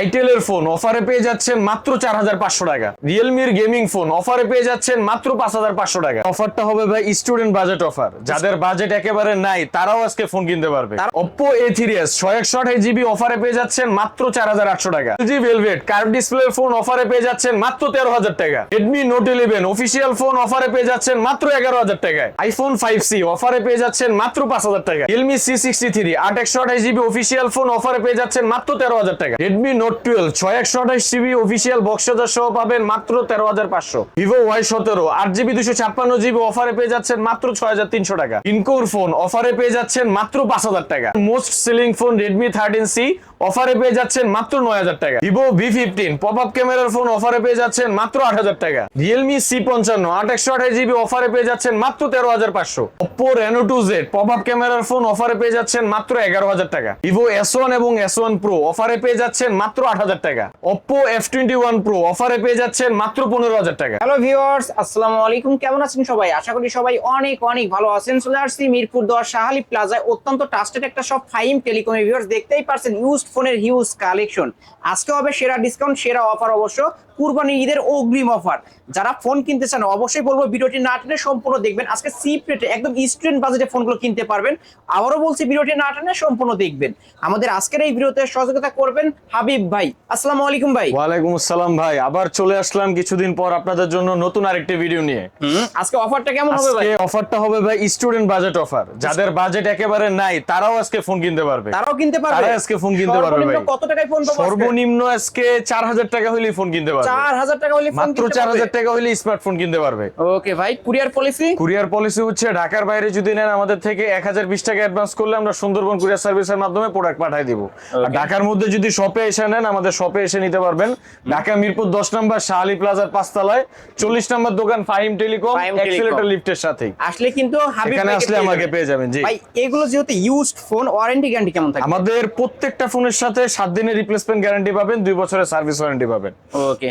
আইটেলের phone অফারে পেয়ে যাচ্ছেন মাত্র চার হাজার পাঁচশো টাকা। রিয়েলমির গেমিং ফোন অফারে পেয়ে যাচ্ছেন মাত্র পাঁচ হাজার পাঁচশো টাকা। অফারটা হবে ভাই স্টুডেন্ট বাজেট অফার যাদের বাজেট একেবারে নাই, তারাও আজকে ফোন কিনতে পারবে। ওপ্পো এ থ্রি এস ছয় একশো আঠাশ জিবি অফারে পেয়ে যাচ্ছেন মাত্র চার হাজার আটশো টাকা। জি ভেলভেট কার্ভ ডিসপ্লে ফোন অফারে পেয়ে যাচ্ছেন মাত্র তেরো হাজার টাকা। Redmi Note eleven official phone অফারে পেয়ে যাচ্ছেন মাত্র এগারো হাজার টাকায়। আইফোন ফাইভ সি অফারে পেয়ে যাচ্ছেন মাত্র পাঁচ হাজার টাকা রিয়েলমি সি সিক্সটি থ্রি আট একশো আঠাশ জিবি অফিসিয়াল ফোন অফারে পেয়ে যাচ্ছেন মাত্র তেরো হাজার টাকা। রেডমি নোট টুয়েলভ ছয় একশো আঠাশ জিবি অফিসিয়াল বক্স সহ পাবেন মাত্র তেরো হাজার পাঁচশো। ভিভো ওয়াই সতেরো, আট জিবি দুশো ছাপ্পান্ন জিবি অফারে পেয়ে যাচ্ছেন মাত্র ছয় হাজার তিনশো টাকা। ইনকোর ফোন অফারে পেয়ে যাচ্ছেন মাত্র পাঁচ হাজার টাকা। Most selling phone Redmi thirteen C অফারে পেয়ে যাচ্ছেন মাত্র নয় হাজার টাকা। Vivo V fifteen pop up ক্যামেরার ফোন অফারে পেয়ে যাচ্ছেন মাত্র আট হাজার টাকা। রিয়েলমি সি পঞ্চান্ন আট একশো আঠাশ জিবি অফারে পেয়ে যাচ্ছেন মাত্র তেরো হাজার পাঁচশো। Oppo Reno two Z pop up ক্যামেরার ফোন অফারে পেয়ে যাচ্ছেন মাত্র এগারো হাজার টাকা। ভিভো এস ওয়ান এবং এস ওয়ান প্রো অফারে পেয়ে যাচ্ছেন মাত্র আট হাজার টাকা। Oppo F twenty one Pro অফারে পেয়ে যাচ্ছেন মাত্র পনেরো হাজার টাকা। হ্যালো ভিউয়ার্স আসসালামু আলাইকুম। কেমন আছেন সবাই? আশা করি সবাই অনেক অনেক ভালো আছেন। চলে আসছি মিরপুর দশ শাহালি প্লাজায় অত্যন্ত ট্রাস্টেড একটা সব ফাইম টেলিকম ভিউয়ার্স দেখতেই পারছেন। ইউজড ফোনের হিউজ কালেকশন আজকে হবে সেরা ডিসকাউন্ট সেরা অফার অবশ্য। কুরবানি ঈদের অগ্রিম অফার। যারা ফোন কিনতে চান অবশ্যই বলব ভিডিওটি না টেনে সম্পূর্ণ দেখবেন। আজকে সিপ রেটে একদম স্টুডেন্ট বাজেটে ফোনগুলো কিনতে পারবেন। আবারও বলছি ভিডিওটি না টেনে সম্পূর্ণ দেখবেন। আমাদের আজকের এই ভিডিওতে সহযোগিতা করবেন হাবিব ভাই। আসসালামু আলাইকুম ভাই। ওয়ালাইকুম আসসালাম ভাই। আবার চলে আসলাম কিছুদিন পর আপনাদের জন্য নতুন আরেকটি ভিডিও নিয়ে। আজকে অফারটা কেমন হবে ভাই? অফারটা হবে ভাই স্টুডেন্ট বাজেট অফার। যাদের বাজেট একেবারে নাই তারাও আজকে ফোন কিনতে পারবে। তারাও কিনতে পারবে? আজকে ফোন কিনতে পারবে কত টাকায় ফোন পাবো সর্বনিম্ন আজকে চার হাজার টাকা হলেই ফোন কিনতে পারবে। চার হাজার টাকা হলে মাত্র চার হাজার টাকা হলে স্মার্টফোন কিনতে পারবে। ওকে ভাই কুরিয়ার পলিসি কুরিয়ার পলিসি হচ্ছে ঢাকার বাইরে যদি নেন আমাদের থেকে এক হাজার বিশ টাকা অ্যাডভান্স করলে আমরা সুন্দরবন কুরিয়ার সার্ভিসের মাধ্যমে প্রোডাক্ট পাঠিয়ে দিব। আর ঢাকার মধ্যে যদি শপে এসে নেন আমাদের শপে এসে নিতে পারবেন। ঢাকা মিরপুর দশ নম্বর শাহালি প্লাজার পাঁচতলায়। চল্লিশ নম্বর দোকান ফাহিম টেলিকম এক্সিলেটর। লিফটের সাথেই। আসলে কিন্তু এখানে আসলে আমাকে। পেয়ে যাবেন জি। ভাই এগুলো যেহেতু ইউজড ফোন ওয়ারেন্টি গ্যারান্টি কেমন থাকে আমাদের প্রত্যেকটা ফোনের সাথে সাত দিনের রিপ্লেসমেন্ট গ্যারান্টি পাবেন দুই বছরের সার্ভিস ওয়ারেন্টি পাবেন। ওকে।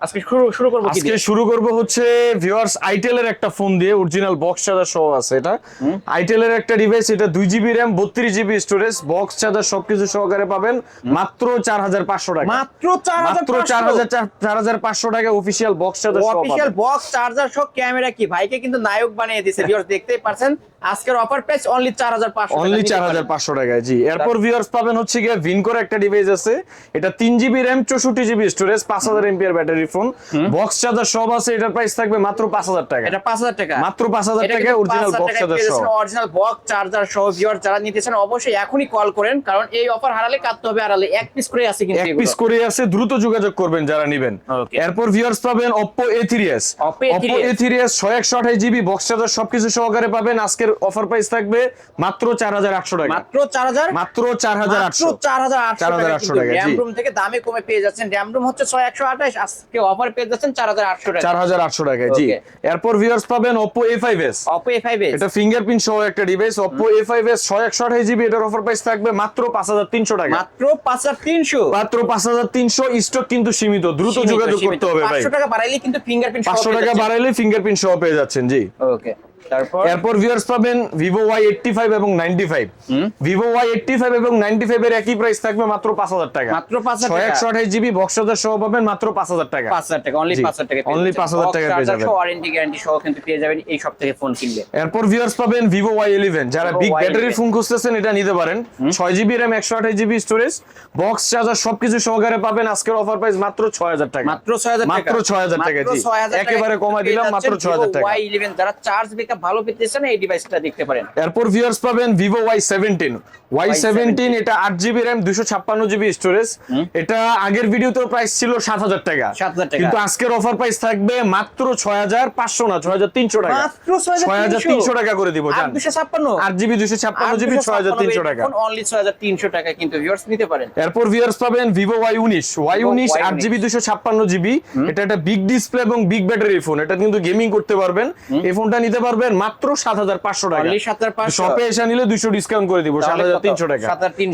আজকে শুরু শুরু করব আজকে? শুরু করব হচ্ছে ভিউয়ার্স আইটেলের একটা ফোন দিয়ে অরিজিনাল বক্স চার্জার সহ আছে এটা। আইটেলের একটা ডিভাইস এটা দুই জিবি র্যাম বত্রিশ জিবি স্টোরেজ বক্স চার্জার সবকিছু সহকারে পাবেন। মাত্র চার হাজার পাঁচশো টাকা। মাত্র চার মাত্র চার হাজার চার হাজার পাঁচশো টাকা অফিসিয়াল বক্স চার্জার সহ অফিশিয়াল বক্স চার্জার সহ ক্যামেরা কি? ভাইকে কিন্তু নায়ক বানিয়ে দিয়েছে ভিউয়ার্স দেখতেই পারছেন। আজকের অফার প্রাইস অনলি চার হাজার পাঁচশো অনলি চার হাজার পাঁচশো টাকায় জি। এরপর ভিউয়ার্স পাবেন হচ্ছে গিয়ে ভিনকোর একটা ডিভাইস আছে। এটা তিন জিবি র্যাম চৌষট্টি জিবি স্টোরেজ পাঁচ হাজার এমপিআর ব্যাটারি ফোন বক্স চার্জার সব আছে এটার প্রাইস থাকবে মাত্র পাঁচ হাজার টাকা। এটা পাঁচ হাজার টাকা। মাত্র পাঁচ হাজার টাকা অরিজিনাল বক্স চার্জার সহ। অরিজিনাল বক্স চার্জার সহ ভিউয়ার যারা নিতে চান অবশ্যই এখনই কল করেন কারণ এই অফার হারালে কাটতে হবে হারালে এক পিস করে আছে কিন্তু এক পিস করে আছে দ্রুত যোগাযোগ করবেন যারা নিবেন. এরপর ভিউয়ার্স পাবেন Oppo A3s Oppo A3s Oppo A3s 128 GB box charger সবকিছু সহকারে পাবেন। আজকের অফার প্রাইস থাকবে মাত্র 4800 টাকা। মাত্র চার হাজার? মাত্র 4800 চার হাজার আটশো 4800 টাকা, জি। র্যাম রুম থেকে দামে কমে পেয়ে যাচ্ছেন। র্যাম রুম হচ্ছে ছয় একশো আঠাশ আজকে অফার পেয়ে যাচ্ছেন চার হাজার আটশো টাকা। 4800 টাকায় জি। এরপর ভিউয়ার্স পাবেন Oppo A5s Oppo A five এটা ফিঙ্গারপ্রিন্ট সহ একটা ডিভাইস Oppo A5s 128 জিবি এটার অফার প্রাইস থাকবে মাত্র 5300 টাকা। মাত্র পাঁচ হাজার তিনশো। মাত্র 5300 স্টক কিন্তু সীমিত দ্রুত যোগাযোগ করতে হবে ভাই। টাকা বাড়াইলে কিন্তু ফিঙ্গারপ্রিন্ট 500 টাকা বাড়াইলে ফিঙ্গারপ্রিন্ট সহ পেয়ে যাচ্ছেন জি। ওকে তারপর? এরপর ভিউয়ার্স পাবেন এবং এবং নাইনটি ফাইভ এর একই প্রাইস থাকবে মাত্র পাঁচ হাজার টাকা। মাত্র 5,000 ছয় টাকা। একশো আঠাশ জিবি বক্স হাজার সহ পাবেন মাত্র পাঁচ হাজার টাকা। পাঁচ হাজার টাকা অনলি জি, পাঁচ হাজার টাকা only 5,000 টাকায় পেয়ে যাবেন। ওয়ারেন্টি গ্যারান্টি সহ কিন্তু পেয়ে যাবেন এই সব থেকে ফোন কিনলে। এরপর ভিউয়ার্স পাবেন যারা বিগ Y11 ব্যাটারি ফোন খুঁজতেছেন এটা নিতে পারেন। ছয় জিবি র্যাম একশো আঠাশ জিবি স্টোরেজ বক্স চার্জার সবকিছু সহকারে পাবেন। আজকের অফার প্রাইস মাত্র ছয় হাজার টাকা। মাত্র ছয় হাজার টাকা। মাত্র 6,000 টাকা, জি। 6,000 টাকা একেবারে কমায় দিলাম, মাত্র যাচ্ছেন 6,000 টাকা। Vivo Y11 যারা চার্জ ব্যাকআপ ভালো পেতেছেন এই ডিভাইসটা দেখতে পারেন। এরপর ভিউয়ার্স পাবেন সেভেন্টিন ওয়াই সেভেন্টিন এটা আট জিবি র্যাম দুশো ছাপ্পান্ন জিবি স্টোরেজ এটা আগের ভিডিওতে প্রাইস ছিল সাত হাজার টাকা। 7,000 টাকা। কিন্তু আজকের অফার প্রাইস থাকবে মাত্র ছয় হাজার পাঁচশো না ছয় হাজার তিনশো টাকা। মাত্র 6,300 ছয় হাজার তিনশো টাকা করে দিব জান। দুশো ছাপ্পান্ন। আট জিবি দুশো ছাপ্পান্ন জিবি ছয় হাজার তিনশো টাকা। অনলি ছয় হাজার তিনশো টাকা কিন্তু ভিউয়ার্স নিতে পারেন। এরপর ভিউয়ার্স পাবেন Vivo উনিশ Y19 আট জিবি দুশো ছাপ্পান্ন জিবি এটা একটা বিগ ডিসপ্লে এবং বিগ ব্যাটারি ফোন এটা কিন্তু গেমিং করতে পারবেন। এই ফোনটা নিতে পারবেন পারবেন মাত্র সাত হাজার পাঁচশো টাকা। Only 7,500 শপে এসে নিলে দুশো ডিসকাউন্ট করে দিব সাত হাজার তিনশো টাকা।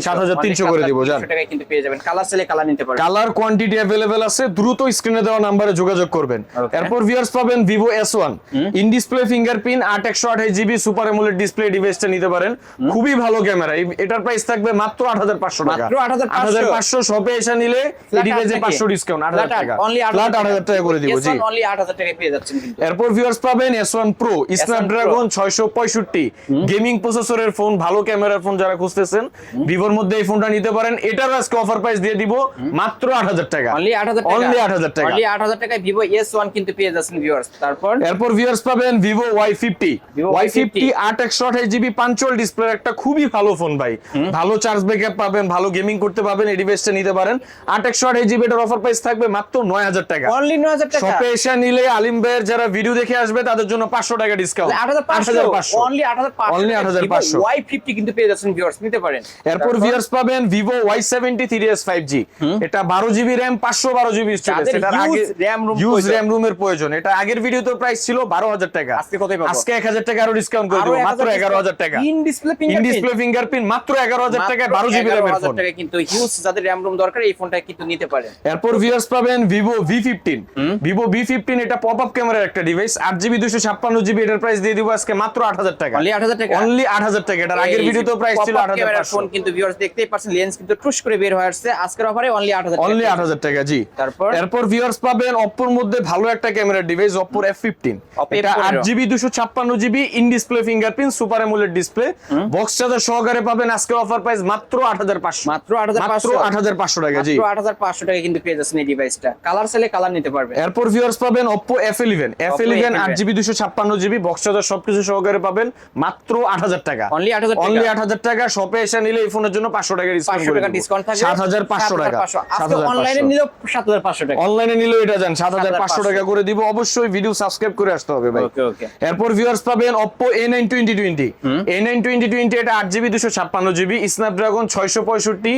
সাত হাজার তিনশো। করে দিব জান। কিন্তু পেয়ে যাবেন। কালার সেলে কালার নিতে পারবেন। কালার কোয়ান্টিটি অ্যাভেলেবেল আছে দ্রুত স্ক্রিনে দেওয়া নাম্বারে যোগাযোগ করবেন। এরপর ভিউয়ার্স পাবেন Vivo S one in display fingerprint আট একশো আঠাশ জিবি সুপার এমুলেট ডিসপ্লে ডিভাইসটা নিতে পারেন। খুবই ভালো ক্যামেরা এটার প্রাইস থাকবে মাত্র আট হাজার পাঁচশো টাকা। আট হাজার পাঁচশো। শপে এসে নিলে ডিভাইসে পাঁচশো ডিসকাউন্ট আট হাজার টাকা। আট হাজার টাকা করে দিব জি। অনলি আট হাজার টাকায় পেয়ে যাচ্ছেন এরপর ভিউয়ার্স পাবেন এস ওয়ান প্রো স্ন্যাপড্রাগন ছয়শো পঁয়ষট্টি। গেমিং প্রসেসরের ফোন ভালো ক্যামেরার ফোন যারা খুঁজতেছেন ভিভোর মধ্যে এই ফোনটা নিতে পারেন। এটার আজকে অফার প্রাইস দিয়ে দিব মাত্র আট হাজার টাকা। অনলি আট হাজার Only 8,000 টাকা। অনলি আট হাজার টাকায় ভিভো এস ওয়ান কিন্তু পেয়ে যাচ্ছেন ভিউয়ার্স তারপর? এরপর ভিউয়ার্স পাবেন Vivo Y fifty Vivo Y Y50 fifty আট একশো আঠাশ জিবি পাঞ্চল ডিসপ্লে একটা খুবই ভালো ফোন ভাই। ভালো চার্জ ব্যাকআপ পাবেন ভালো গেমিং করতে পাবেন এই ডিভাইসটা নিতে পারেন। আট একশো আঠাশ জিবি এটার অফার প্রাইস থাকবে মাত্র নয় হাজার টাকা। অনলি নয় হাজার টাকা? শপে এসে নিলে আলিম ভাইয়ের যারা ভিডিও দেখে আসবে তাদের জন্য পাঁচশো টাকা ডিসকাউন্ট অনলি পাঁচশো। Only 8,500 ওয়াই ফিফটি কিন্তু পেয়ে যাচ্ছেন ভিউয়ার্স নিতে পারেন। এরপর পাবেন এটা স্টোরেজ আগে RAM ইউজ প্রয়োজন। রুমের প্রয়োজন। এটা আগের ভিডিওতে প্রাইস ছিল টাকা। আজকে কতই পাবো? আজকে এক হাজার টাকা আরও ডিসকাউন্ট করে মাত্র টাকা। In display in display fingerprint মাত্র টাকায় ফোন কিন্তু হিউজ যাদের রুম দরকার এই ফোনটা কিন্তু নিতে পারেন। এরপর ভিউয়ার্স পাবেন এটা পপ আপ ক্যামেরার একটা ডিভাইস আট জিবি দুশো ছাপ্পান্ন জিবি এটার প্রাইস দিয়ে দিব আজকে মাত্র আট হাজার টাকা অনলি আট হাজার টাকা অনলি আট হাজার টাকা এটার আগের ভিডিওতে প্রাইস ছিল আট হাজার ফোন কিন্তু ভিউয়ার্স দেখতেই পাচ্ছেন লেন্স কিন্তু টুস করে বের হয়ে আসছে আজকের অফারে অনলি আট হাজার অনলি আট হাজার টাকা জি তারপর? এরপর ভিউয়ার্স পাবেন অপ্পোর মধ্যে ভালো একটা ক্যামেরার ডিভাইস Oppo এটা F15 আট জিবি দুশো ছাপ্পান্ন GB in display fingerprint super AMOLED display box charger সহকারে পাবেন আজকে অফার প্রাইস মাত্র আট হাজার পাঁচশো মাত্র আট হাজার মাত্র পাঁচশো আট হাজার পাঁচশো টাকা জি মাত্র আট হাজার পাঁচশো টাকা কিন্তু পেয়ে যাচ্ছেন এই ডিভাইসটা কালার সেলে কালার নিতে পারবে এরপর ভিউয়ার্স পাবেন Oppo F11 F11 F11 আট জিবি দুশো ছাপ্পান্ন জিবি বক্স চার্জার সবকিছু সহকারে পাবেন মাত্র আট হাজার টাকা। অনলি আট হাজার অনলি আট হাজার টাকা শপে এসে নিলে এই ফোনের জন্য পাঁচশো টাকা ডিসকাউন্ট সাত হাজার পাঁচশো টাকা। অনলাইনে নিলেও সাত হাজার পাঁচশো টাকা। অনলাইনে নিলেও এটা জান সাত হাজার পাঁচশো টাকা করে দিব। অবশ্যই ভিডিও সাবস্ক্রাইব করে আসতে হবে ভাই। এরপর ভিউয়ার্স পাবেন Oppo A9 2020 A9 2020 এটা আট জিবি দুশো ছাপ্পান্ন জিবি স্ন্যাপড্রাগন ছয়শো পঁয়ষট্টি।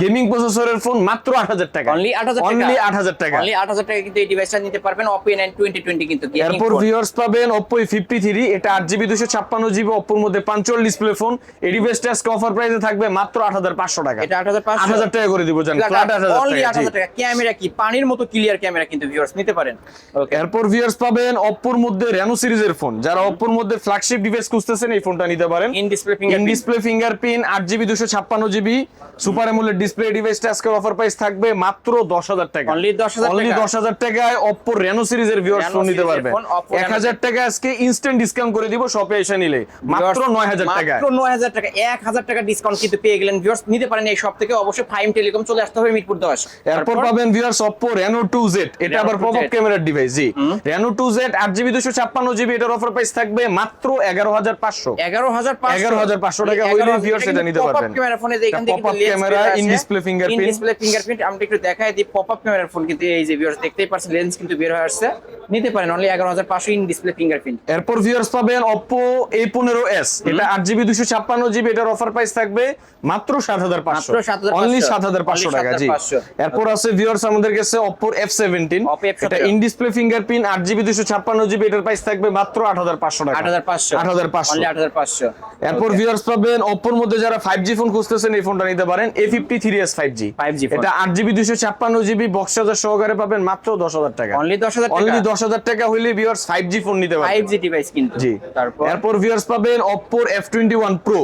গেমিং প্রসেসরের ফোন মাত্র আট হাজার টাকা। অনলি আট হাজার অনলি আট হাজার টাকা। অনলি আট হাজার টাকা কিন্তু এই ডিভাইসটা নিতে পারবেন নাইন টোয়েন্টি কিন্তু। এরপর। ভিউয়ার্স পাবেন Oppo A53 এটা 8GB 256GB Oppo এর মধ্যে পাঞ্চল ডিসপ্লে ফোন। এই ডিভাইসটা আজকে অফার প্রাইসে থাকবে মাত্র 8500 টাকা। এটা আট হাজার পাঁচশো। 8000 টাকা করে দিব জান। ফ্ল্যাট আট টাকা। হাজার টাকা। ক্যামেরা কি? পানির মতো ক্লিয়ার ক্যামেরা কিন্তু ভিউয়ার্স নিতে পারেন। এরপর ভিউয়ার্স পাবেন Oppo মধ্যে Reno সিরিজের ফোন যারা Oppo মধ্যে ফ্ল্যাগশিপ ডিভাইস খুঁজতেছেন এই ফোনটা নিতে পারেন। In display finger in finger display fingerprint 8GB 256GB super AMOLED display ডিভাইসটা আজকে অফার প্রাইস থাকবে মাত্র 10000 টাকা। Only 10,000 অনলি টাকা। 10000 টাকায় Oppo Reno সিরিজের ভিউয়ার্স ফোন নিতে পারবেন। Reno 1000 টাকা আজকে ইনস্ট্যান্ট ডিসকাউন্ট করে দিব শপে এসে নিলে মাত্র 9000 টাকা মাত্র নয় হাজার টাকা এক হাজার টাকা ডিসকাউন্ট কিন্তু পেয়ে গেলেন ভিউয়ার্স নিতে পারেন এই সব থেকে অবশ্যই ফাইম টেলিকম চলে আসতে হবে মিরপুর দশ। এরপর পাবেন ভিউয়ার্স Oppo Reno 2Z এটা আবার 2Z পপ আপ ক্যামেরার ডিভাইস জি। Reno 2Z 8GB 256GB এটার অফার প্রাইস থাকবে মাত্র 11500 এগারো হাজার 11,500 টাকা হইলে viewers এটা নিতে পারবেন। ক্যামেরা ফোনে যে এখান থেকে pop-up camera, in-display fingerprint। In display fingerprint আমরা একটু দেখাই দিই। পপ আপ ক্যামেরার ফোন কিন্তু এই যে ভিউয়ার্স দেখতেই পাচ্ছেন লেন্স কিন্তু বের হয়ে আসছে। নিতে পারেন অনলি এগারো হাজার পাঁচশো ইন ডিসপ্লে ফিঙ্গারপ্রিন্ট এরপর ভিউয়ার্স পাবেন Oppo A15s এটা 8GB 256GB এটার অফার প্রাইস থাকবে মাত্র 7500 মাত্র 7,500 অনলি 7500 টাকা জি। এরপর আছে ভিউয়ার্স আমাদের কাছে Oppo F17 Oppo F17 এটা in display fingerprint 8GB 256GB এটার প্রাইস থাকবে মাত্র 8500 টাকা। আট হাজার পাঁচশো। 8500 অনলি আট হাজার পাঁচশো। এরপর ভিউয়ার্স পাবেন Oppo এর মধ্যে যারা 5G ফোন খুঁজতেছেন এই ফোনটা নিতে পারেন। A53s 5G 5G phone. এটা 8GB 256GB বক্স চার্জার সহকারে পাবেন মাত্র 10000 টাকা। অনলি দশ হাজার অনলি টাকা? 10000 টাকা হইলে ভিউয়ার্স 5G ফোন নিতে ফাইভ পারবেন জি ডিভাইস কিন্তু। জি। তারপর? এরপর ভিউয়ার্স পাবেন Oppo F21 Pro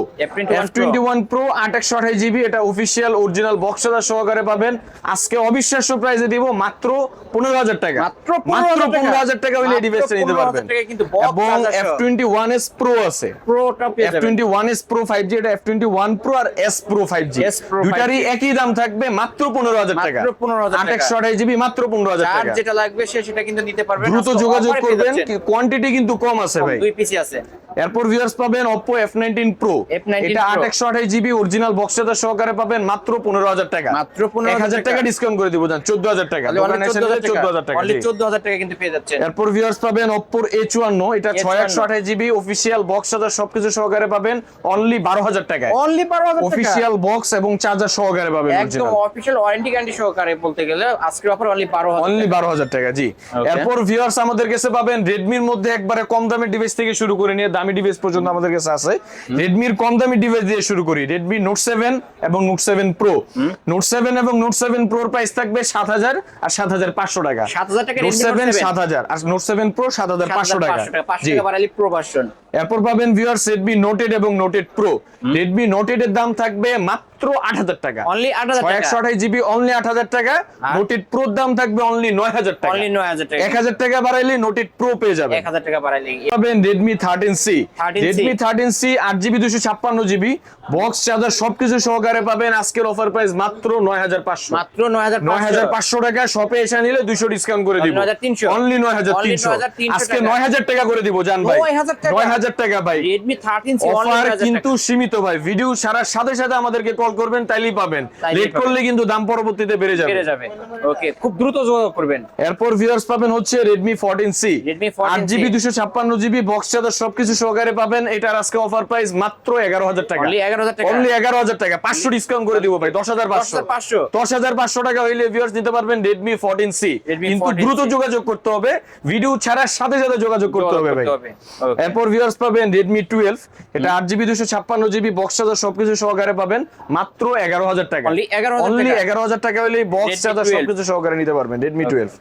F21 Pro। 828 GB এটা অফিশিয়াল অরিজিনাল বক্স সহকারে পাবেন। আজকে অবিশ্বাস্য প্রাইসে দিব মাত্র 15000 টাকা। মাত্র 15,000 টাকা। হইলে এই ডিভাইসটা নিতে পারবেন। কিন্তু এবং charger সহ। F21s Pro আছে। প্রোটা পেয়ে যাবেন। F21s Pro 5G এটা F21 Pro আর S Pro 5G দুটারই একই দাম থাকবে মাত্র 15000 টাকা। মাত্র 15,000 টাকা। 828 জিবি মাত্র 15000 যার টাকা। যেটা লাগবে সে সেটা কিন্তু নিতে পারবেন দ্রুত যোগাযোগ করবেন। কোয়ান্টিটি কিন্তু কম আছে। ভাই। দুই পিসি আছে। এরপর ভিউয়ার্স পাবেন Oppo F19 Pro এটা Pro। 828 GB original box charger সহকারে পাবেন মাত্র 15000 টাকা। মাত্র 15,000 টাকা ডিসকাউন্ট করে দিব জান 14000 টাকা। দোকানে এসে 14000 টাকা। অনলি জি। 14000 টাকা কিন্তু পেয়ে যাচ্ছেন। এরপর ভিউয়ার্স পাবেন Oppo A54 এটা A54 628 GB official box charger সবকিছু সহকারে পাবেন অনলি 12000 টাকায়। অনলি 12000 টাকা। অফিশিয়াল বক্স এবং চার্জার সহকারে পাবেন একদম অফিশিয়াল ওয়ারেন্টি গ্যারান্টি সহকারে বলতে গেলে আজকের অফার অনলি 12000 অনলি 12000 টাকা। জি। এরপর ভিউয়ার্স আমাদের কাছে পাবেন রেডমির মধ্যে একবারে কম দামের ডিভাইস থেকে শুরু করে নিয়ে দামি ডিভাইস পর্যন্ত আমাদের কাছে আছে। রেডমির কম দামি ডিভাইস দিয়ে শুরু করি। রেডমি নোট সেভেন এবং Note seven Pro Note seven এবং নোট সেভেন প্রোর প্রাইস থাকবে সাত হাজার আর সাত হাজার পাঁচশো টাকা। 7,000 টাকা নোট সেভেন সাত হাজার। আর নোট সেভেন প্রো সাত হাজার পাঁচশো টাকা। 500 জি টাকা। বাড়ালি প্রো ভার্সন এরপর পাবেন ভিউয়ার্স রেডমি নোটেড এবং note eight pro Redmi note eight এর দাম থাকবে মাত্র আট হাজার টাকা অনলি 8000 ছয় টাকা একশো আঠাশ জিবি অনলি আট হাজার টাকা? প্রোর দাম থাকবে অনলি নয় হাজার টাকা অনলি 9000 টাকা এক হাজার টাকা বাড়াইলে প্রো পেয়ে যাবে 1000 টাকা বাড়ালি পাবেন Redmi thirteen C Redmi thirteen C আট জিবি দুশো ছাপ্পান্ন জিবি বক্স চার্জার সবকিছু সহকারে পাবেন আজকের অফার প্রাইস মাত্র নয় হাজার পাঁচশো মাত্র 9500 নয় হাজার পাঁচশো টাকা শপে এসে নিলে দুশো ডিসকাউন্ট করে দিব অনলি নয় হাজার তিনশো আজকে। নয় হাজার টাকা করে দিব জান ভাই নয় হাজার টাকা ভাই 13C অনলি অফার কিন্তু সীমিত ভাই ভিডিও সারার সাথে সাথে আমাদেরকে কল করবেন তাইলেই পাবেন। লেট করলে কিন্তু দাম পরবর্তীতে বেড়ে যাবে। বেড়ে যাবে। ওকে খুব দ্রুত যোগাযোগ করবেন। এরপর ভিউয়ার্স পাবেন হচ্ছে Redmi 14C Redmi 14C আট জিবি দুশো ছাপ্পান্ন জিবি বক্স চার্জার সবকিছু সহকারে পাবেন। এটার আজকে অফার প্রাইস মাত্র এগারো হাজার টাকা। অনলি 11000 টাকা। অনলি এগারো হাজার টাকা। পাঁচশো ডিসকাউন্ট করে দিব ভাই দশ হাজার পাঁচশো। 10,500 দশ হাজার পাঁচশো টাকা হইলে ভিউয়ার্স নিতে পারবেন Redmi কিন্তু দ্রুত যোগাযোগ করতে হবে। ভিডিও ছাড়ার সাথে সাথে যোগাযোগ করতে হবে ভাই. এরপর ভিউয়ার্স পাবেন রেডমি টুয়েলভ এটা আট জিবি দুশো ছাপ্পান্ন জিবি বক্স চার্জার সবকিছু সহকারে পাবেন। মাত্র এগারো হাজার টাকা। Only 11,000 অনলি এগারো হাজার টাকা হলে বক্স চার্জার সবকিছু সহকারে নিতে পারবেন রেডমি টুয়েলভ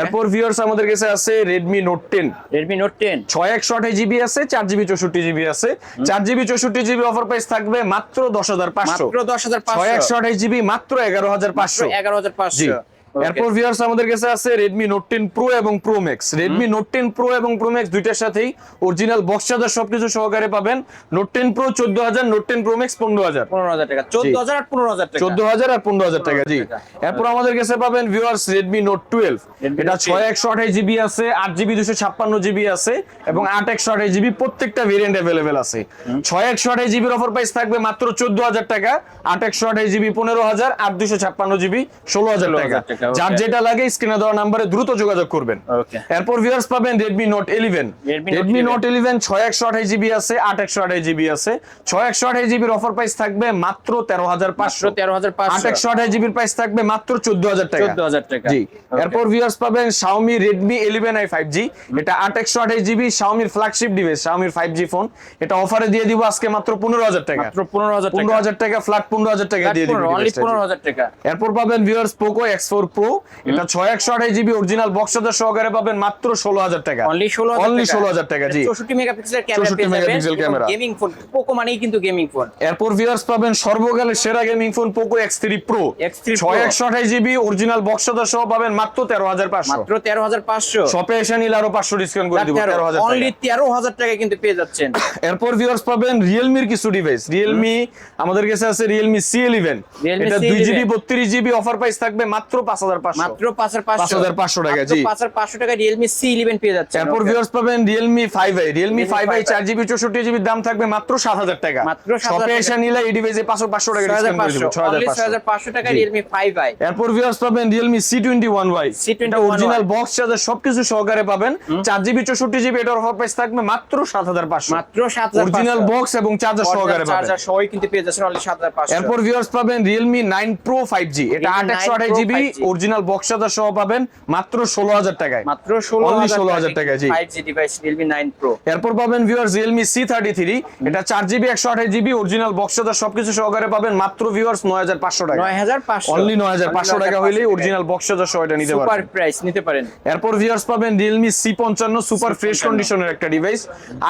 এরপর ভিউয়ার্স আমাদের কাছে আছে Redmi Note ten Redmi Note ten ছয় একশো আঠাশ জিবি আছে চার জিবি চৌষট্টি জিবি আছে। চার জিবি চৌষট্টি জিবি অফার প্রাইস থাকবে মাত্র দশ হাজার পাঁচশো। মাত্র 10500 ছয় একশো আঠাশ জিবি মাত্র এগারো হাজার পাঁচশো। এগারো জি। 11500 এরপর ভিউয়ার্স আমাদের কাছে আছে Redmi Note 10 Pro এবং Pro Max Redmi Note 10 Pro এবং Pro Max দুইটার সাথেই অরিজিনাল বক্স চার্জার সবকিছু সহকারে পাবেন Note 10 Pro 14000 Note 10 Pro Max 15000 15000 টাকা 14000 আর 15000 টাকা 14000 আর 15000 টাকা জি টাকা। এরপর আমাদের কাছে পাবেন ভিউয়ার্স Redmi Note 12 Redmi এটা Note 12 6128 জিবি আছে 8 জিবি 256 জিবি আছে এবং 8128 জিবি প্রত্যেকটা ভেরিয়েন্ট अवेलेबल আছে 6128 জিবির অফার প্রাইস থাকবে মাত্র 14000 টাকা 8128 জিবি 15000 আর 256 জিবি 16000 টাকা 16,000 টাকা, যার okay. যেটা লাগে স্ক্রিনে দেওয়া নম্বরে দ্রুত যোগাযোগ করবেন। এরপর ভিউয়ার্স পাবেন Redmi Note 11 Redmi Note 11 6128 GB আছে 8128 জিবি আছে। 6128 জিবির অফার প্রাইস থাকবে মাত্র 13500 13500 8128 জিবির প্রাইস থাকবে মাত্র 14000 টাকা। 14000 টাকা। জি। এরপর ভিউয়ার্স পাবেন Xiaomi Redmi 11i 5G এটা 8128 GB Xiaomi flagship device Xiaomi 5G phone এটা অফারে দিয়ে দিব আজকে মাত্র 15000 টাকা। মাত্র 15000 টাকা। 15000 টাকা ফ্ল্যাট 15000 টাকা দিয়ে দিব অনলি device 15000 টাকা। এরপর পাবেন ভিউয়ার্স পোকো X4 Pro এটা 6128 জিবি অরিজিনাল বক্স চার্জার সহকারে পাবেন মাত্র 16000 টাকা। অনলি 16000 অনলি 16000 টাকা জি। 64 মেগাপিক্সেলের ক্যামেরা 64 পেয়ে যাবেন megapixel camera. Gaming phone Poco মানেই কিন্তু গেমিং ফোন এরপর ভিউয়ার্স পাবেন সর্বকালের সেরা gaming phone Poco X3 Pro X3 Pro 6128 GB original box charger সহ পাবেন মাত্র 13500 মাত্র 13500 শপে এসে নিলে আরও 500 ডিসকাউন্ট করে দিব 13000 অনলি তেরো হাজার টাকা। কিন্তু পেয়ে যাচ্ছেন। এরপর ভিউয়ার্স পাবেন রিয়েলমির কিছু ডিভাইস রিয়েলমি আমাদের কাছে আছে রিয়েলমি C11 Realme এটা দুই জিবি 32 জিবি অফার প্রাইস থাকবে মাত্র 5500 মাত্র পাবেন Realme 5i Realme 5i 4GB 64GB থাকবে মাত্র 7000 টাকা। মাত্র সবকিছু সহকারে পাবেন। 4GB 64GB এটার অফার থাকবে মাত্র 7500 মাত্র 7500 অরিজিনাল বক্স এবং চার্জার সহকারে পাবেন। চার্জার সহই কিনতে পেয়ে যাচ্ছেন অনলি 7500 এরপর ভিউয়ার্স পাবেন Realme 9 Pro 5G এটা 828GB অরিজিনাল বক্স চার্জার সহ পাবেন মাত্র 16000 টাকায়। মাত্র 16000 Only 16,000 টাকা, জি। 5G ডিভাইস Realme 9 Pro এরপর পাবেন ভিউয়ার্স Realme C33 এটা 4 GB 128 GB original box charger সবকিছু সহকারে পাবেন মাত্র ভিউয়ার্স 9500 টাকা 9500 অনলি 9500 টাকা হইলেই অরিজিনাল বক্স চার্জার সহ এটা নিতে সুপার পারবেন। প্রাইস নিতে পারেন। এরপর ভিউয়ার্স পাবেন Realme C55 সুপার ফ্রেশ কন্ডিশনের একটা device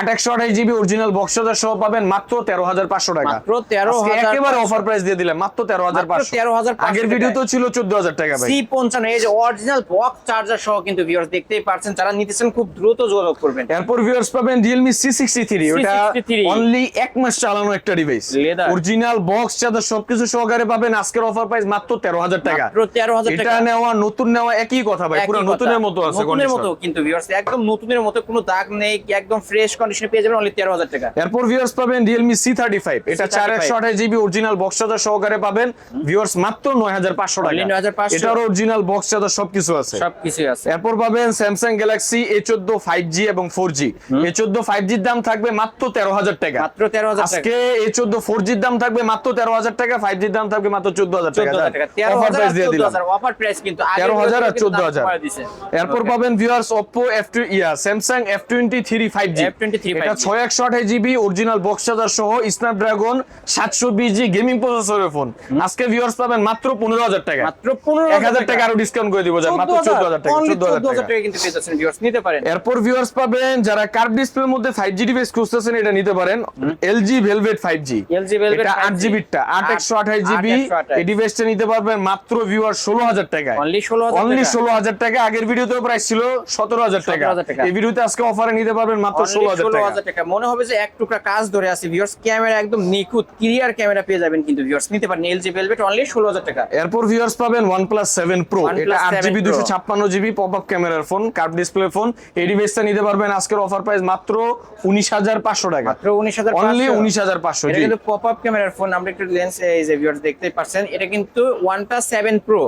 828 GB original box charger সহ পাবেন মাত্র 13500 টাকা। মাত্র 13,500 আজকে একেবারে অফার প্রাইস দিয়ে দিলাম মাত্র তেরো 13500 মাত্র 13,500 আগের ভিডিও তো ছিল 14000 টাকা ভাই। C55 এই যে অরিজিনাল বক্স চার্জার সহ কিন্তু ভিউয়ার্স দেখতেই পারছেন যারা নিতেছেন খুব দ্রুত যোগাযোগ করবেন। এরপর ভিউয়ার্স পাবেন Realme C63 ওটা অনলি এক মাস চালানো একটা ডিভাইস অরিজিনাল বক্স চার্জার সবকিছু সহকারে পাবেন আজকের অফার প্রাইস মাত্র 13000 টাকা। মাত্র 13,000 এটা টাকা। নেওয়া নতুন নেওয়া একই কথা ভাই পুরো নতুনের মতো আছে নতুনের মতো কিন্তু ভিউয়ার্স একদম নতুনের মতো কোনো দাগ নেই একদম ফ্রেশ কন্ডিশনে পেয়ে যাবেন অনলি 13000 টাকা। এরপর ভিউয়ার্স পাবেন Realme C35 এটা C35 4128 GB original box charger সহকারে পাবেন। ভিউয়ার্স মাত্র 9500 টাকা। Only 9500 এটা এটার অরিজিনাল বক্স চার্জার সবকিছু আছে। সবকিছুই আছে। এরপর পাবেন স্যামসাং গ্যালাক্সি এ চোদ্দ ফাইভ জি এবং ফোর জি এ চোদ্দ ফাইভ জির দাম থাকবে মাত্র তেরো হাজার টাকা। মাত্র তেরো হাজার টাকা। আজকে এ চোদ্দ ফোর জির দাম থাকবে মাত্র তেরো হাজার টাকা ফাইভ জির দাম থাকবে মাত্র চোদ্দ হাজার টাকা। চোদ্দ হাজার টাকা। তেরো অফার হাজার প্রাইস দিয়ে দিলাম। অফার প্রাইস কিন্তু আগের তেরো হাজার আর ভিডিওতে চোদ্দ কিন্তু হাজার। দাম কমায় দিছে। এরপর পাবেন viewers F two yeah Samsung F twenty three five G F23 এটা 5G ছয় একশো আঠাশ জিবি অরিজিনাল বক্স চার্জার সহ স্ন্যাপড্রাগন সাতশো বিশ জি গেমিং প্রসেসরের ফোন আজকে ভিউয়ার্স পাবেন মাত্র পনেরো হাজার টাকা। মাত্র পনেরো এক হাজার টাকা আরও ডিসকাউন্ট করে দিব যান মাত্র চোদ্দ হাজার। টাকা চোদ্দ হাজার টাকা। টাকা কিন্তু পেয়ে যাচ্ছেন viewers, নিতে পারেন। এরপর ভিউয়ার্স পাবেন যারা কার্ভ ডিসপ্লের মধ্যে ফাইভ জি ডিভাইস খুঁজতেছেন এটা নিতে পারেন। LG Velvet এটা 5G আট জিবিটা আট একশো আঠাশ জিবি 828 এই ডিভাইসটা নিতে পারবেন মাত্র ভিউয়ার ষোলো হাজার টাকায়। অনলি ষোলো হাজার অনলি টাকা। ষোলো হাজার টাকা আগের ভিডিওতেও প্রাইস ছিল সতেরো হাজার টাকা। 17,000 টাকা। এই ভিডিওতে আজকে অফারে নিতে পারবেন মাত্র Only ষোলো হাজার 16,000 টাকা। মনে হবে যে এক টুকরা কাজ ধরে আছে ভিউয়ার্স ক্যামেরা একদম নিখুঁত ক্লিয়ার ক্যামেরা পেয়ে যাবেন কিন্তু ভিউয়ার্স নিতে পারেন এলজি ভেলভেট অনলি ষোলো হাজার টাকা। এরপর ভিউয়ার্স পাবেন OnePlus 7 প্রো এটা আট জিবি দুশো ছাপ্পান্ন জিবি পপ আপ ক্যামেরার ফোন কার্ভ ডিসপ্লে ফোন এই ডিভাইসটা নিতে পারবেন আজকের অফার প্রাইস মাত্র 19500 টাকা। মাত্র উনিশ হাজার অনলি 19500 এটা পাঁচশো কিন্তু পপ আপ ক্যামেরার ফোন আমরা একটু লেন্স এই যে ভিউয়ার্স দেখতেই পাচ্ছেন এটা কিন্তু ওয়ানটা সেভেন প্রো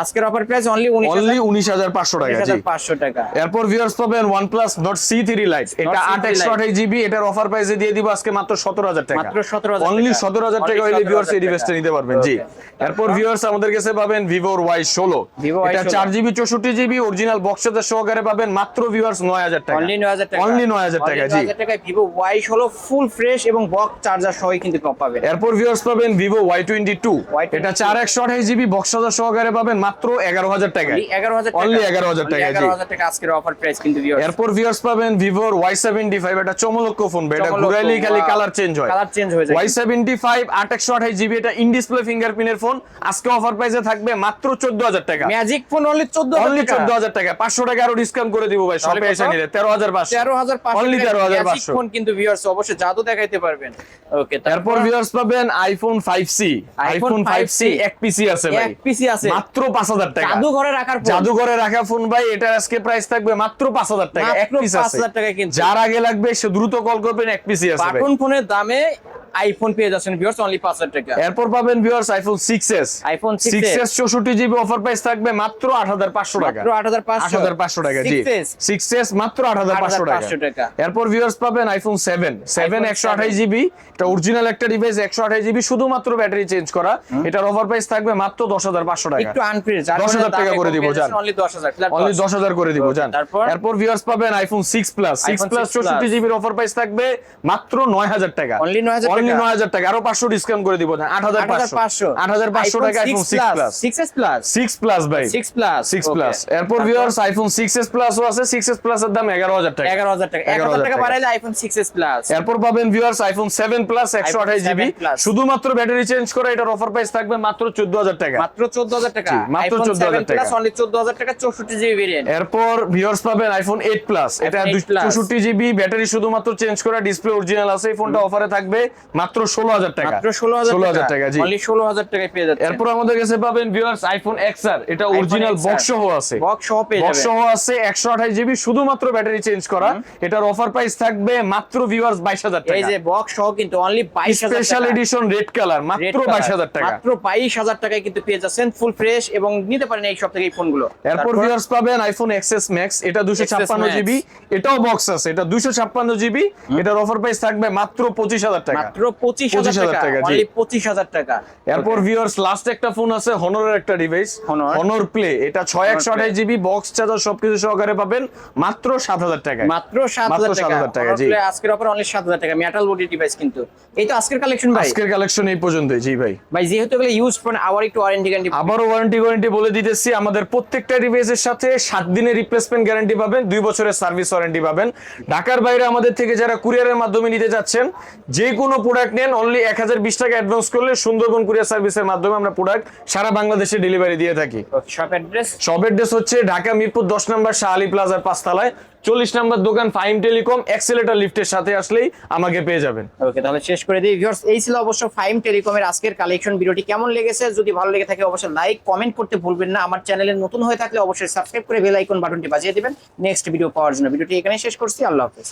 আজকের অফার প্রাইস অনলি উনিশ অনলি 19500 টাকা জি। হাজার পাঁচশো টাকা। এরপর ভিউয়ার্স পাবেন OnePlus Nord C3 Lite এটা C3 8 128 জিবি এটার অফার প্রাইসে দিয়ে দিব আজকে মাত্র 17000 টাকা। মাত্র 17,000 অনলি টাকা। 17000 টাকা হইলে ভিউয়ার্স এই 17,000 ডিভাইসটা নিতে পারবেন জি। এরপর ভিউয়ার্স আমাদের কাছে পাবেন Vivo Y16 Vivo এটা Y16 4 GB 64 GB original box charger সহকারে পাবেন মাত্র ভিউয়ার্স 9000 টাকা। অনলি নয় হাজার টাকা। অনলি 9000 টাকা জি। টাকায় ভিভো ওয়াই ষোলো ফুল ফ্রেশ এবং বক্স চার্জার সহই কিন্তু পাবেন। এরপর ভিউয়ার্স পাবেন Vivo Y22 Y22 এটা 4 128 জিবি বক্স সহকারে পাবেন মাত্র 11000 টাকা। এগারো হাজার Only 11,000 টাকা, জি। এগারো হাজার টাকা আজকের অফার প্রাইস কিন্তু এরপর ভিউয়ার্স পাবেন Vivo Y75 এটা চমলক্ষ ফোন এটা ঘুরাইলেই খালি কালার চেঞ্জ হয়। কালার চেঞ্জ হয়ে যায়। ওয়াই সেভেন্টি ফাইভ আট একশো আঠাশ জিবি এটা ইন ডিসপ্লে ফিঙ্গারপ্রিন্টের ফোন আজকে অফার প্রাইসে থাকবে মাত্র চোদ্দ হাজার টাকা। ম্যাজিক ফোন অনলি চোদ্দ অনলি চোদ্দ হাজার টাকা। পাঁচশো টাকা আরও ডিসকাউন্ট করে দিব ভাই তাহলে এসে নিলে। তেরো হাজার পাঁচশো। তেরো হাজার অনলি তেরো হাজার পাঁচশো। ফোন কিন্তু ভিউয়ার্স অবশ্যই জাদু দেখাইতে পারবেন। ওকে এরপর ভিউয়ার্স পাবেন iPhone five C iPhone five C এক পিসি আছে ভাই। এক পিসি আছে। মাত্র পাঁচ হাজার টাকা। জাদুঘরে রাখার জাদুঘরে রাখা ফোন ভাই এটার আজকে প্রাইস থাকবে মাত্র পাঁচ হাজার টাকা এক পিস আছে। 5,000 যার আগে লাগবে সে দ্রুত কল করবেন এক পিসি আছে বাটন ফোনের দামে আইফোন পেয়ে যাচ্ছেন ভিউয়ার্স অনলি পাঁচ হাজার টাকা। এরপর পাবেন viewers iPhone six S iPhone six S চৌষট্টি জিবি অফার প্রাইস থাকবে মাত্র আট হাজার পাঁচশো টাকা। মাত্র আট হাজার আট হাজার পাঁচশো টাকা জি। সিক্স এস মাত্র আট হাজার পাঁচশো 8,500 টাকা টাকা। এরপর ভিউয়ার্স পাবেন আইফোন সেভেন সেভেন iPhone একশো আঠাশ জিবি এটা অরিজিনাল একটা ডিভাইস একশো আঠাশ জিবি শুধুমাত্র ব্যাটারি চেঞ্জ করা। এটার অফার প্রাইস থাকবে মাত্র দশ হাজার পাঁচশো টাকা। একটু আনপ্রিন্ট 10,000 টাকা করে দিব, যান। অনলি দশ হাজার অনলি দশ হাজার করে দিব জান এরপর ভিউয়ার্স পাবেন iPhone six plus six iPhone plus 6 চৌষট্টি Plus। জিবির অফার প্রাইস থাকবে মাত্র নয় হাজার টাকা। Only 9,000 অনলি টাকা? নয় হাজার টাকা। আরও পাঁচশো ডিসকাউন্ট করে দিব জান আট হাজার পাঁচশো। আট হাজার পাঁচশো টাকা iPhone six plus six S plus six plus ভাই। সিক্স প্লাস সিক্স প্লাস এরপর ভিউয়ার্স আইফোন সিক্স এস প্লাসও আছে। সিক্স এস প্লাস এর দাম এগারো হাজার টাকা। এগারো হাজার টাকা। এক 11,000 টাকা। বাড়াইলে আইফোন সিক্স এস প্লাস এরপর পাবেন ভিউয়ার্স আইফোন সেভেন প্লাস একশো আঠাশ iPhone জিবি শুধুমাত্র ব্যাটারি চেঞ্জ করে এটার অফার প্রাইস থাকবে মাত্র চোদ্দ হাজার টাকা। মাত্র চোদ্দ হাজার টাকা। মাত্র 14,000 টাকা। অনলি চোদ্দ হাজার টাকা চৌষট্টি জিবি ভেরিয়েন্ট এরপর ভিউয়ার্স পাবেন আইফোন এইট প্লাস এটা iPhone 8 Plus। জিবি ব্যাটারি শুধুমাত্র চেঞ্জ করা ডিসপ্লে অরিজিনাল আছে। এই ফোনটা অফারে থাকবে। মাত্র ষোলো হাজার টাকা। মাত্র ষোলো হাজার টাকা। জি। ষোলো হাজার টাকায় পেয়ে যাচ্ছে এরপর আমাদের কাছে পাবেন ভিউয়ার্স আইফোন এক্সআর এটা অরিজিনাল বক্স সহ আছে। বক্স সহ পেয়ে বক্স সহ আছে একশো আঠাশ জিবি শুধুমাত্র ব্যাটারি চেঞ্জ করা। এটার অফার প্রাইস থাকবে মাত্র ভিউয়ার্স বাইশ হাজার এই টাকা যে বক্স সহ কিন্তু অনলি বাইশ স্পেশাল এডিশন রেড কালার মাত্র বাইশ হাজার টাকা। মাত্র বাইশ হাজার টাকায় কিন্তু পেয়ে যাচ্ছেন ফুল ফ্রেশ এবং নিতে পারেন এই সব থেকে এই ফোনগুলো এরপর ভিউয়ার্স পাবেন আইফোন এক্সএস ম্যাক্স এটা দুশো ছাপ্পান্ন জিবি এটাও বক্স আছে এটা দুশো ছাপ্পান্ন জিবি এটার অফার প্রাইস থাকবে মাত্র পঁচিশ হাজার টাকা। মাত্র পঁচিশ হাজার টাকা। টাকা, জি। অনলি পঁচিশ হাজার টাকা। এরপর ভিউয়ার্স লাস্ট একটা ফোন আছে হনরের একটা ডিভাইস হনর প্লে এটা ছয় একশো আঠাশ জিবি বক্স চার্জার সবকিছু সহকারে পাবেন মাত্র সাত হাজার টাকা মাত্র সাত হাজার টাকা। জি। আজকের অফার অনলি সাত হাজার টাকা। মেটাল বডি ডিভাইস কিন্তু। এই তো আজকের কালেকশন ভাই? আজকের কালেকশন এই পর্যন্তই জি ভাই। ভাই যেহেতু এগুলো ইউজ ফোন আবার একটু ওয়ারেন্টি গ্যারান্টি আবারও ওয়ারেন্টি ওয়ারেন্টি বলে দিতেছি আমাদের প্রত্যেকটা ডিভাইসের সাথে সাত দিনের রিপ্লেসমেন্ট গ্যারান্টি পাবেন দুই বছরের সার্ভিস ওয়ারেন্টি পাবেন। ঢাকার বাইরে আমাদের থেকে যারা কুরিয়ারের মাধ্যমে নিতে যাচ্ছেন যে কোনো প্রোডাক্ট নেন অনলি এক হাজার বিশ টাকা অ্যাডভান্স করলে সুন্দরবন কুরিয়ার সার্ভিসের মাধ্যমে আমরা প্রোডাক্ট সারা বাংলাদেশে ডেলিভারি দিয়ে থাকি। শপ অ্যাড্রেস শপ অ্যাড্রেস হচ্ছে ঢাকা মিরপুর দশ নম্বর শাহ আলী প্লাজার পাঁচতলায়। চল্লিশ নম্বর দোকান ফাইম টেলিকম এক্সেলেটার লিফটের সাথে আসলেই আমাকে পেয়ে যাবেন। ওকে তাহলে শেষ করে দিই। ভিউয়ার্স এই ছিল অবশ্য ফাইম টেলিকমের আজকের কালেকশন ভিডিওটি কেমন লেগেছে? যদি ভালো লেগে থাকে অবশ্যই লাইক কমেন্ট করতে ভুলবেন না। আমার চ্যানেলে নতুন হয়ে থাকলে অবশ্যই সাবস্ক্রাইব করে বেল আইকন বাটনটি বাজিয়ে দিবেন। নেক্সট ভিডিও পাওয়ার জন্য। ভিডিওটি এখানে শেষ করছি। আল্লাহ হাফেজ।